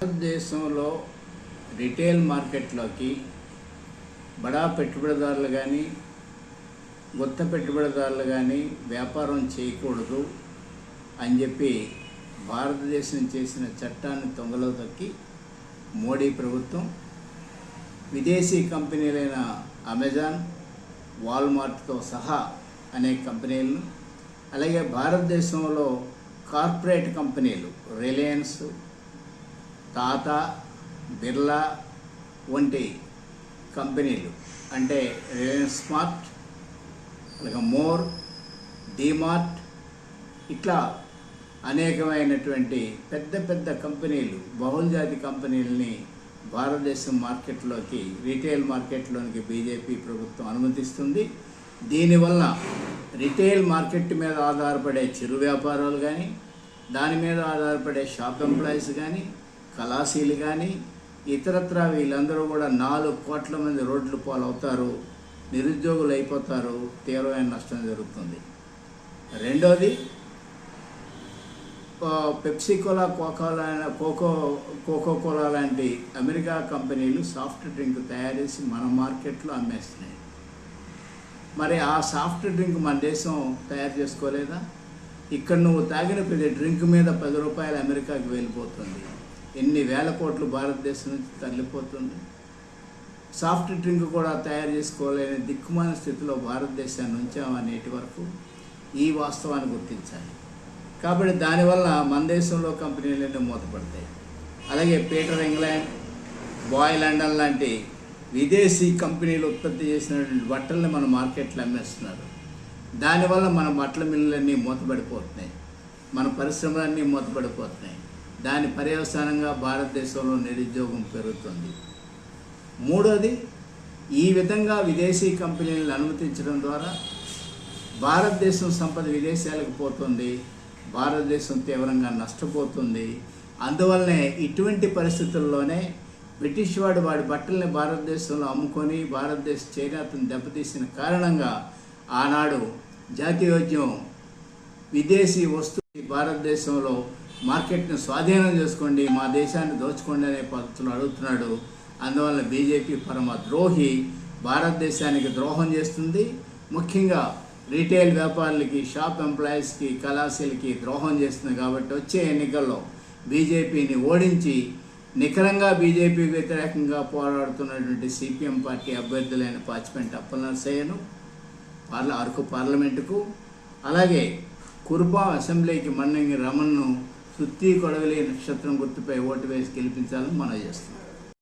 భారతదేశంలో రిటైల్ మార్కెట్లోకి బడా పెట్టుబడిదారులు కానీ గుత్త పెట్టుబడిదారులు కానీ వ్యాపారం చేయకూడదు అని చెప్పి భారతదేశం చేసిన చట్టాన్ని తొంగలో తొక్కి మోడీ ప్రభుత్వం విదేశీ కంపెనీలైన అమెజాన్ వాల్మార్ట్తో సహా అనేక కంపెనీలను అలాగే భారతదేశంలో కార్పొరేట్ కంపెనీలు రిలయన్స్ తాత బిర్లా వంటి కంపెనీలు. అంటే రిలయన్స్ స్మార్ట్ అలాగే మోర్ డిమార్ట్ ఇట్లా అనేకమైనటువంటి పెద్ద పెద్ద కంపెనీలు బహుళజాతి కంపెనీలని భారతదేశం మార్కెట్లోకి రీటైల్ మార్కెట్లోనికి బీజేపీ ప్రభుత్వం అనుమతిస్తుంది. దీనివల్ల రిటైల్ మార్కెట్ మీద ఆధారపడే చిరు వ్యాపారాలు కానీ దాని మీద ఆధారపడే షాప్ ఎంప్లాయీస్ కానీ కళాశీలు కానీ ఇతరత్ర వీళ్ళందరూ కూడా నాలుగు కోట్ల మంది రోడ్లు పాలవుతారు నిరుద్యోగులు అయిపోతారు తీవ్రమైన నష్టం జరుగుతుంది. రెండోది Pepsi Cola Coca Cola Coca Coca Cola లాంటి అమెరికా కంపెనీలు సాఫ్ట్ డ్రింక్ తయారు చేసి మన మార్కెట్లో అమ్మేస్తున్నాయి. మరి ఆ సాఫ్ట్ డ్రింక్ మన దేశం తయారు చేసుకోలేదా? ఇక్కడ నువ్వు తాగిన ప్రతి డ్రింక్ మీద పది రూపాయలు అమెరికాకి వెళ్ళిపోతుంది. ఎన్ని వేల కోట్లు భారతదేశం నుంచి తరలిపోతుంది. సాఫ్ట్ డ్రింక్ కూడా తయారు చేసుకోలేని దిక్కుమాల స్థితిలో భారతదేశాన్ని ఉంచామా నేటి వరకు ఈ వాస్తవాన్ని గుర్తించాలి. కాబట్టి దానివల్ల మన దేశంలో కంపెనీలన్నీ మూతపడతాయి. అలాగే పీటర్ ఇంగ్లాండ్ బాయ్ లండన్ లాంటి విదేశీ కంపెనీలు ఉత్పత్తి చేసినటువంటి బట్టల్ని మన మార్కెట్లో అమ్మేస్తున్నారు. దానివల్ల మన బట్టల మిల్లులన్నీ మూతపడిపోతున్నాయి. మన పరిశ్రమలన్నీ మూతపడిపోతున్నాయి. దాని పర్యవసానంగా భారతదేశంలో నిరుద్యోగం పెరుగుతుంది. మూడోది ఈ విధంగా విదేశీ కంపెనీలను అనుమతించడం ద్వారా భారతదేశం సంపద విదేశాలకు పోతుంది భారతదేశం తీవ్రంగా నష్టపోతుంది. అందువల్లనే ఇటువంటి పరిస్థితుల్లోనే బ్రిటిష్ వాడు వాడి బట్టల్ని భారతదేశంలో అమ్ముకొని భారతదేశ చేనేతను దెబ్బతీసిన కారణంగా ఆనాడు జాతీయోద్యమం విదేశీ వస్తువు భారతదేశంలో మార్కెట్ను స్వాధీనం చేసుకోండి మా దేశాన్ని దోచుకోండి అనే పద్ధతులు అడుగుతున్నాడు. అందువల్ల బీజేపీ పరమ ద్రోహి భారతదేశానికి ద్రోహం చేస్తుంది. ముఖ్యంగా రీటైల్ వ్యాపారులకి షాప్ ఎంప్లాయీస్కి కళాశీలకి ద్రోహం చేస్తుంది. కాబట్టి వచ్చే ఎన్నికల్లో బీజేపీని ఓడించి నిఖరంగా బీజేపీ వ్యతిరేకంగా పోరాడుతున్నటువంటి సిపిఎం పార్టీ అభ్యర్థులైన పాచిపెంట అప్పలనరసయ్యను పార్ల అరకు పార్లమెంటుకు అలాగే కుర్బా అసెంబ్లీకి మన్నంగి రమణను సుత్తి కొడవలి నక్షత్రం గుర్తుపై ఓటు వేసి గెలిపించాలని మనం చేస్తున్నాం.